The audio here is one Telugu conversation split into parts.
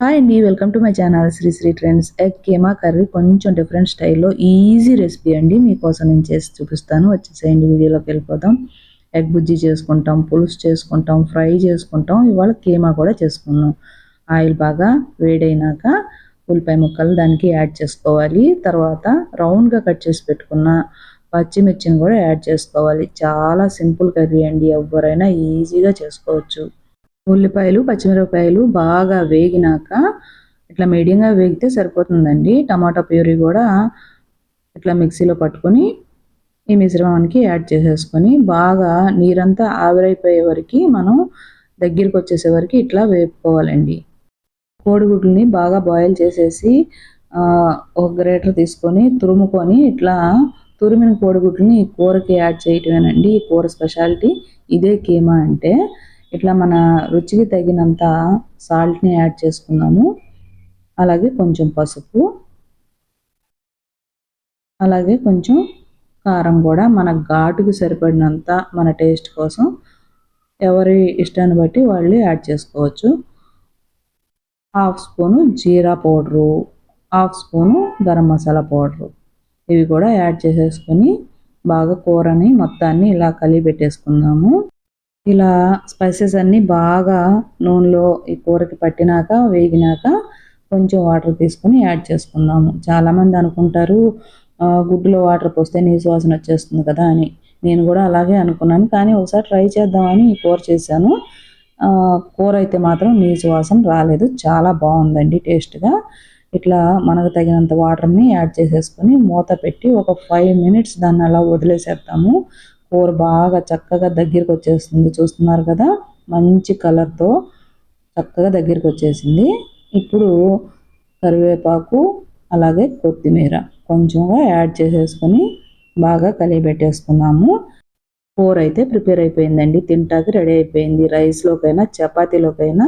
హాయ్ అండి welcome to my channel Sri Sri trends egg keema curry కొంచెం డిఫరెంట్ స్టైల్లో ఈజీ రెసిపీ అండి. మీకోసం నేను చేసి చూపిస్తాను. వచ్చేసేయండి వీడియోలోకి వెళ్ళిపోతాం ఎగ్ బుజ్జి చేసుకుంటాం పులుసు చేసుకుంటాం ఫ్రై చేసుకుంటాం. ఇవాళ కేమా కూడా చేసుకున్నాం. ఆయిల్ బాగా వేడైనాక ఉల్లిపాయ ముక్కలు దానికి యాడ్ చేసుకోవాలి. తర్వాత రౌండ్గా కట్ చేసి పెట్టుకున్న పచ్చిమిర్చిని కూడా యాడ్ చేసుకోవాలి. చాలా సింపుల్ కర్రీ అండి. ఎవరైనా ఈజీగా చేసుకోవచ్చు. ఉల్లిపాయలు పచ్చిమిరపకాయలు బాగా వేగినాక ఇట్లా మీడియంగా వేగితే సరిపోతుందండి. టమాటా ప్యూరీ కూడా ఇట్లా మిక్సీలో పట్టుకొని ఈ మిశ్రమానికి యాడ్ చేసేసుకొని బాగా నీరంతా ఆవిరైపోయే వరకు మనం దగ్గరికి వచ్చేసే వరకు ఇట్లా వేపుకోవాలండి. కోడిగుడ్లని బాగా బాయిల్ చేసేసి ఒక గ్రేటర్ తీసుకొని తురుముకొని ఇట్లా తురిమిన కోడిగుడ్లని కూరకి యాడ్ చేయటమేనండి. ఈ కూర స్పెషాలిటీ ఇదే కీమా అంటే ఇట్లా మన రుచికి తగినంత సాల్ట్ని యాడ్ చేసుకున్నాము. అలాగే కొంచెం పసుపు. అలాగే కొంచెం కారం కూడా మన ఘాటుకి సరిపడినంత మన టేస్ట్ కోసం ఎవరి ఇష్టాన్ని బట్టి వాళ్ళు యాడ్ చేసుకోవచ్చు. Half spoon jeera powder half spoon garam masala powder. ఇవి కూడా యాడ్ చేసేసుకొని బాగా కూరని మొత్తాన్ని ఇలా కలిపి పెట్టేసుకుందాము ఇలా స్పైసెస్ అన్నీ బాగా నూనెలో ఈ కూరకి పట్టినాక వేగినాక కొంచెం వాటర్ తీసుకొని యాడ్ చేసుకుందాము. చాలామంది అనుకుంటారు గుడ్డులో వాటర్ పోస్తే నీసు వాసన వచ్చేస్తుంది కదా అని. నేను కూడా అలాగే అనుకున్నాను కానీ ఒకసారి ట్రై చేద్దామని ఈ కూర చేశాను. కూర అయితే మాత్రం నీసు వాసన రాలేదు. చాలా బాగుందండి టేస్ట్గా. ఇట్లా మనకు తగినంత వాటర్ని యాడ్ చేసేసుకొని మూత పెట్టి ఒక ఫైవ్ మినిట్స్ దాన్ని అలా వదిలేసేద్దాము. కూర బాగా చక్కగా దగ్గరికి వచ్చేస్తుంది. చూస్తున్నారు కదా? మంచి కలర్తో చక్కగా దగ్గరికి వచ్చేసింది. ఇప్పుడు కరివేపాకు అలాగే కొత్తిమీర కొంచెంగా యాడ్ చేసేసుకొని బాగా కలిపెట్టేసుకున్నాము కూర అయితే ప్రిపేర్ అయిపోయిందండి. తింటాకి రెడీ అయిపోయింది. రైస్లోకైనా చపాతీలోకైనా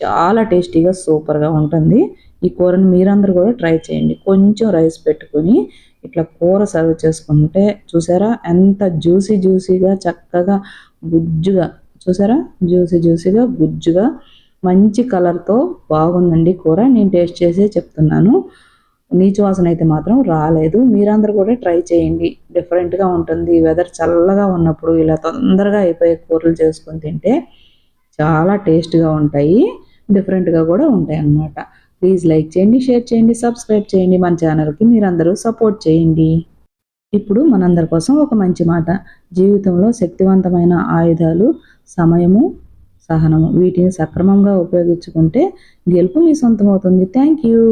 చాలా టేస్టీగా సూపర్గా ఉంటుంది. ఈ కూరని మీరందరూ కూడా ట్రై చేయండి. కొంచెం రైస్ పెట్టుకొని ఇట్లా కూర సర్వ్ చేసుకుంటే చూసారా ఎంత జ్యూసీ జ్యూసీగా చక్కగా గుజ్జుగా చూసారా? జ్యూసీ జ్యూసీగా గుజ్జుగా మంచి కలర్తో బాగుందండి కూర. నేను టేస్ట్ చేసే చెప్తున్నాను. నీచు వాసన అయితే మాత్రం రాలేదు. మీరందరూ కూడా ట్రై చేయండి. డిఫరెంట్గా ఉంటుంది. వెదర్ చల్లగా ఉన్నప్పుడు ఇలా తొందరగా అయిపోయే కూరలు చేసుకొని తింటే చాలా టేస్ట్గా ఉంటాయి. డిఫరెంట్గా కూడా ఉంటాయి అన్నమాట ప్లీజ్ లైక్ చేయండి షేర్ చేయండి సబ్స్క్రైబ్ చేయండి. మన ఛానల్కి మీరందరూ సపోర్ట్ చేయండి. ఇప్పుడు మనందరి కోసం ఒక మంచి మాట. జీవితంలో శక్తివంతమైన ఆయుధాలు సమయము సహనము వీటిని సక్రమంగా ఉపయోగించుకుంటే గెలుపు మీ సొంతం అవుతుంది థ్యాంక్ యూ